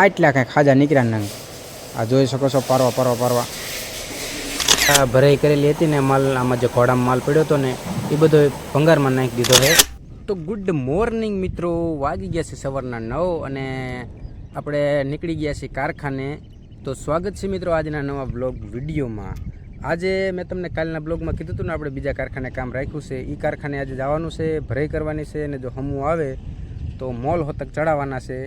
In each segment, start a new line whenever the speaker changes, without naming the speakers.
આટલા કાંઈ ખાજા નીકળ્યા નંગ આ જોઈ શકો છો પારવા પારવા પારવા. આ ભરાઈ કરેલી હતી ને માલ, આમાં જે ઘોડામાં માલ પડ્યો હતો ને, એ બધો ભંગારમાં નાખી દીધો છે. તો ગુડ મોર્નિંગ મિત્રો, વાગી ગયા છે સવારના નવ અને આપણે નીકળી ગયા છીએ કારખાને. તો સ્વાગત છે મિત્રો આજના નવા બ્લોગ વિડીયોમાં. આજે મેં તમને કાલના બ્લોગમાં કીધું હતું ને, આપણે બીજા કારખાને કામ રાખ્યું છે. એ કારખાને આજે જવાનું છે, ભરાઈ કરવાની છે અને જો હમું આવે, તો મોલ હોતક ચડાવવાના છે.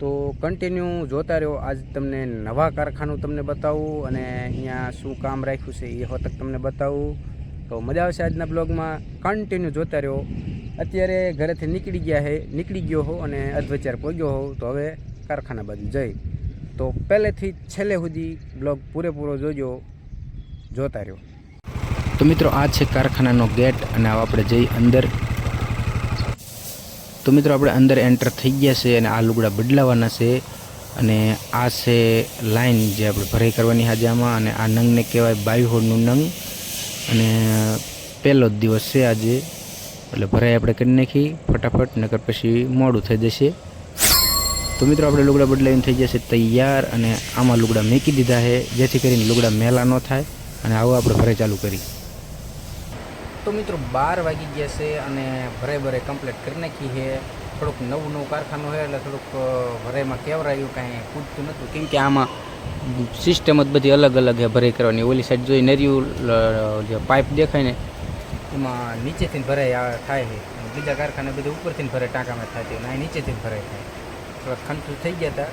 તો કન્ટિન્યુ જોતા રહ્યો. આજ તમને નવા કારખાનું તમને બતાવું અને અહીંયા શું કામ રાખ્યું છે એ હોતક તમને બતાવું. તો મજા આવશે આજના બ્લોગમાં. કન્ટિન્યુ જોતા રહ્યો. અત્યારે ઘરેથી નીકળી ગયા હે. નીકળી ગયો હો અને અધવચાર પહોંચ્યો હો તો હવે કારખાના બાજુ જઈ. તો પહેલેથી છેલ્લે સુધી બ્લોગ પૂરેપૂરો જોજો. જોતા રહ્યો. તો મિત્રો, આ છે કારખાનાનો ગેટ અને આપણે જઈ અંદર તો મિત્રો આપણે અંદર એન્ટર થઈ ગયા છે અને આ લુગડા બદલાવાના છે અને આ છે લાઈન જે આપણે ભરાઈ કરવાની હાજામાં અને આ નંગને કહેવાય બાયુહોડનું નંગ. અને પહેલો જ દિવસ છે આજે. એટલે ભરાઈ આપણે કરી નાખી ફટાફટ, નકર પછી મોડું થઈ જશે. તો મિત્રો આપણે લુગડા બદલાવીને થઈ જશે તૈયાર અને આમાં લુગડા મૂકી દીધા છે. જેથી કરીને લુગડા મેલા ન થાય અને આવું આપણે ભરાઈ ચાલુ કરી. તો મિત્રો બાર વાગી ગયા છે અને ભરાઈ ભરાઈ કમ્પ્લીટ કરી નાખી છે. થોડુંક નવું નવું કારખાનું છે એટલે થોડુંક ભરાઈમાં કેવરાયું, કાંઈ પૂછતું નહોતું. કેમ કે આમાં સિસ્ટમ જ બધી અલગ અલગ છે ભરાઈ કરવાની. ઓલી સાઈડ જોઈ નર્યું જે પાઇપ દેખાય ને, એમાં નીચેથી ભરાઈ થાય છે. બીજા કારખાને બધું ઉપરથી ભરે ટાંકામાં છે. અને નીચેથી ભરાઈ થાય થોડાક કન્ફ્યુઝ થઈ ગયા હતા.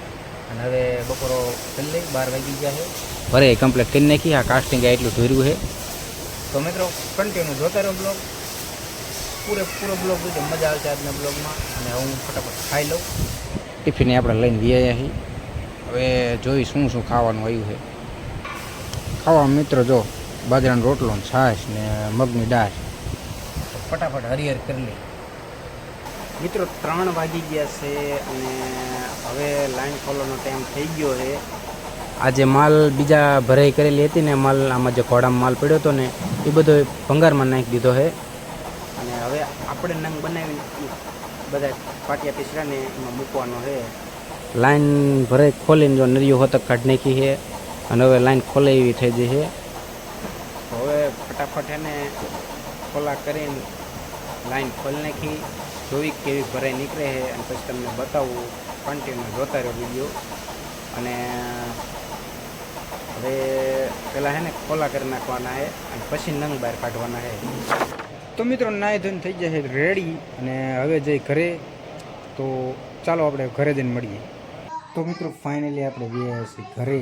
અને હવે બપોરો છેલ્લે બાર વાગી ગયા છે. ભરે કમ્પ્લીટ કરી નાખી આ કાસ્ટિંગ એટલું ધોર્યું છે. તો મિત્રો કન્ટિન્યુ જોતા રહો બ્લોગ. પૂરેપૂરો બ્લોગ જોજો. મજા આવશે આજના બ્લોગમાં. અને હું ફટાફટ ખાઈ લઉં. ટિફિન આપણે લઈને વ્યાયા છીએ હવે જોઈ શું શું ખાવાનું આવ્યું છે. ખાવા મિત્રો જો, બાજરાનો રોટલો છાશ ને મગની દાળ. ફટાફટ હરિહર કરી લઈએ. મિત્રો, ત્રણ વાગી ગયા છે અને હવે લાઈન ખોલવાનો ટાઈમ થઈ ગયો છે. આજે માલ બીજા ભરાઈ કરેલી હતી ને માલ, આમાં જે ઘોડામાં માલ પડ્યો હતો ને, એ બધો ભંગારમાં નાખી દીધો છે અને હવે આપણે નંગ બનાવી બધા પાટિયા પીસરાને એમાં મૂકવાનો છે લાઈન ભરાઈ ખોલીને જો નરિયો હોતક કાઢ નાખી છે અને હવે લાઈન ખોલે એવી થઈ તો હવે ફટાફટ એને ખોલા કરીને લાઈન ખોલી નાખી, જોઈ કેવી ભરાઈ નીકળે છે અને પછી તમને બતાવું. કન્ટિન્યુ જોતા રહ્યો વીડિયો. અને હવે પહેલાં હે ને ખોલા કરી નાખવાના છે અને પછી નંગ બહાર કાઢવાના છે તો મિત્રો નાય ધોઈને થઈ જશે રેડી અને હવે જઈ ઘરે. તો ચાલો આપણે ઘરે જઈને મળીએ. તો મિત્રો ફાઇનલી આપણે ગયા છીએ ઘરે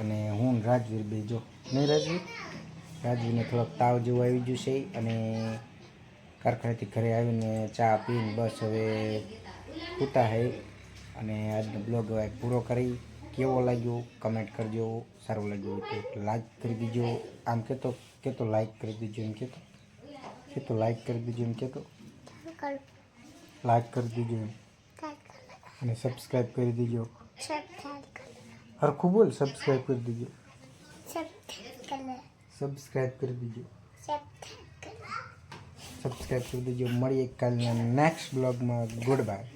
અને હું રાજવીર બે જો. નહીં રાજવીર? રાજવીરને થોડોક તાવ જેવું આવી ગયું છે અને કારખાનેથી ઘરે આવીને ચા પીને બસ હવે પૂતા હે અને આજનો બ્લોગ પૂરો કરી. કેવો લાગ્યો કમેન્ટ કરજો સારું લાગ્યું હોય તો લાઈક કરી દીજો આમ કહેતો કહેતો લાઈક કરી દીજો એમ કહેતો કહેતો લાઈક કરી દીજો એમ કહેતો લાઈક કરી દીજો એમ અને સબસ્ક્રાઈબ કરી દીજો હરખું બોલ સબસ્ક્રાઈબ કરી દીજો સબસ્ક્રાઈબ કરી દીજો સબસ્ક્રાઈબ કરી દીજો મળીએ કાલના નેક્સ્ટ બ્લોગમાં ગુડ બાય